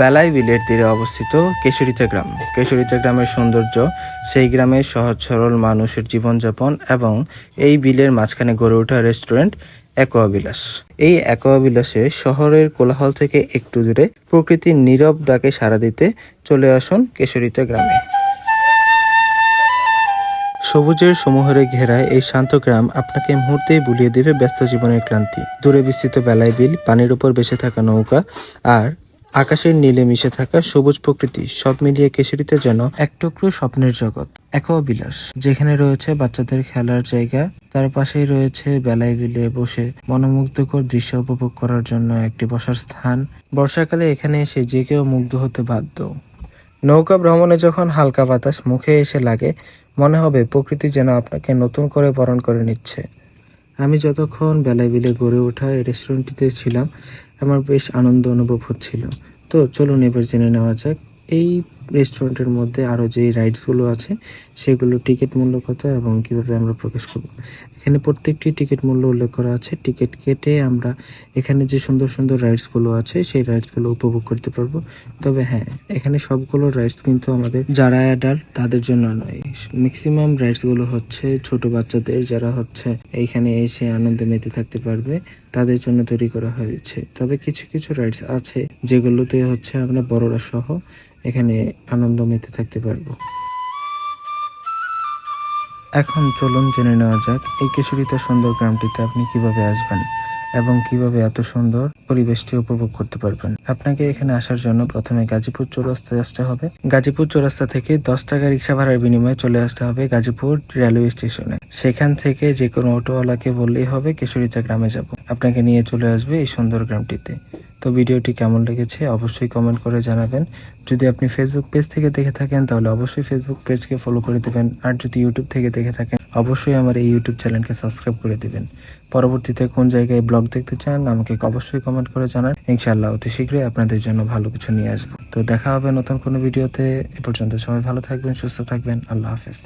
বেলাই বিলের তীরে অবস্থিত কেশরিতা গ্রাম। কেশরিতা গ্রামের সৌন্দর্য, সেই গ্রামের সহজ সরল মানুষের জীবনযাপন এবং এই বিলের মাঝখানে গড়ে ওঠা রেস্টুরেন্ট অ্যাকোয়াবিলাস এই অ্যাকোয়াবিলাসে শহরের কোলাহল থেকে একটু দূরে প্রকৃতির নীরব ডাকে সাড়া দিতে চলে আসুন কেশরিতা গ্রামে। সবুজের সমূহরে ঘেরায় এই শান্ত গ্রাম আপনাকে মুহূর্তেই বুলিয়ে দেবে ব্যস্ত জীবনের ক্লান্তি। দূরে বিস্তৃত বেলায় বিল, পানির উপর বেঁচে থাকা নৌকা আর আকাশের নীলে মিশে থাকা সবুজ প্রকৃতি সব মিলিয়ে কেশরীতে যেন এক টুকরো স্বপ্নের জগৎ একোয়া বিলাস যেখানে রয়েছে বাচ্চাদের খেলার জায়গা, তার পাশেই রয়েছে বেলায় বিলে বসে মনোমুগ্ধকর দৃশ্য উপভোগ করার জন্য একটি বসার স্থান। বর্ষাকালে এখানে এসে যে কেউ মুগ্ধ হতে বাধ্য। নৌকা ভ্রমণে যখন হালকা বাতাস মুখে এসে লাগে, মনে হবে প্রকৃতি যেন আপনাকে নতুন করে বরণ করে নিচ্ছে। আমি যতক্ষণ বেলায় বিলে গড়ে ওঠা এই রেস্টুরেন্টটিতে ছিলাম, আমার বেশ আনন্দ অনুভব হচ্ছিল। তো চলুন এবার জেনে নেওয়া যাক, এই রেস্টুরেন্টের মধ্যে আরও যেই রাইডসগুলো আছে, সেগুলো টিকিট মূল্য কত এবং কীভাবে আমরা প্রকাশ করব? এখানে প্রত্যেকটি টিকিট মূল্য উল্লেখ করা আছে। টিকিট কেটে আমরা এখানে যে সুন্দর সুন্দর রাইডসগুলো আছে, সেই রাইডসগুলো উপভোগ করতে পারব। তবে হ্যাঁ এখানে সবগুলো রাইডস কিন্তু আমাদের যারা অ্যাডাল্ট তাদের জন্য নয়। ম্যাক্সিমাম রাইডসগুলো হচ্ছে ছোট বাচ্চাদের যারা হচ্ছে এইখানে এসে আনন্দে মেতে থাকতে পারবে, তাদের জন্য তৈরি করা হয়েছে। তবে কিছু কিছু রাইডস আছে যেগুলোতে হচ্ছে আমরা বড়রা সহ এখানে আনন্দ মেতে থাকতে পারব। এখন চলুন জেনে নেওয়া যাক এই কেশরীতে সুন্দর গ্রামটিতে আপনি কীভাবে আসবেন এবং কীভাবে এত সুন্দর পরিবেশটি উপভোগ করতে পারবেন। আপনাকে এখানে আসার জন্য প্রথমে গাজীপুর চৌরাস্তায় আসতে হবে। গাজীপুর চৌরাস্তা থেকে দশ টাকা রিক্সা ভাড়ার বিনিময়ে চলে আসতে হবে গাজীপুর রেলওয়ে স্টেশনে। সেখান থেকে যে কোনো অটোওয়ালাকে বললেই হবে, কেশরীতা গ্রামে যাব। আপনাকে নিয়ে চলে আসবে এই সুন্দর গ্রামটিতে। তো ভিডিওটি কেমন লেগেছে অবশ্যই কমেন্ট করে জানাবেন। যদি আপনি ফেসবুক পেজ থেকে দেখে থাকেন, তাহলে অবশ্যই ফেসবুক পেজকে ফলো করে দেবেন। আর যদি ইউটিউব থেকে দেখে থাকেন, অবশ্যই আমার এই ইউটিউব চ্যানেলকে সাবস্ক্রাইব করে দিবেন। পরবর্তীতে কোন জায়গায় ব্লগ দেখতে চান, আমাকে অবশ্যই কমেন্ট করে জানান। ইনশাআল্লাহ অতি শীঘ্রই আপনাদের জন্য ভালো কিছু নিয়ে আসব। তো দেখা হবে নতুন কোনো ভিডিওতে। এ পর্যন্ত সবাই ভালো থাকবেন, সুস্থ থাকবেন। আল্লাহ হাফেজ।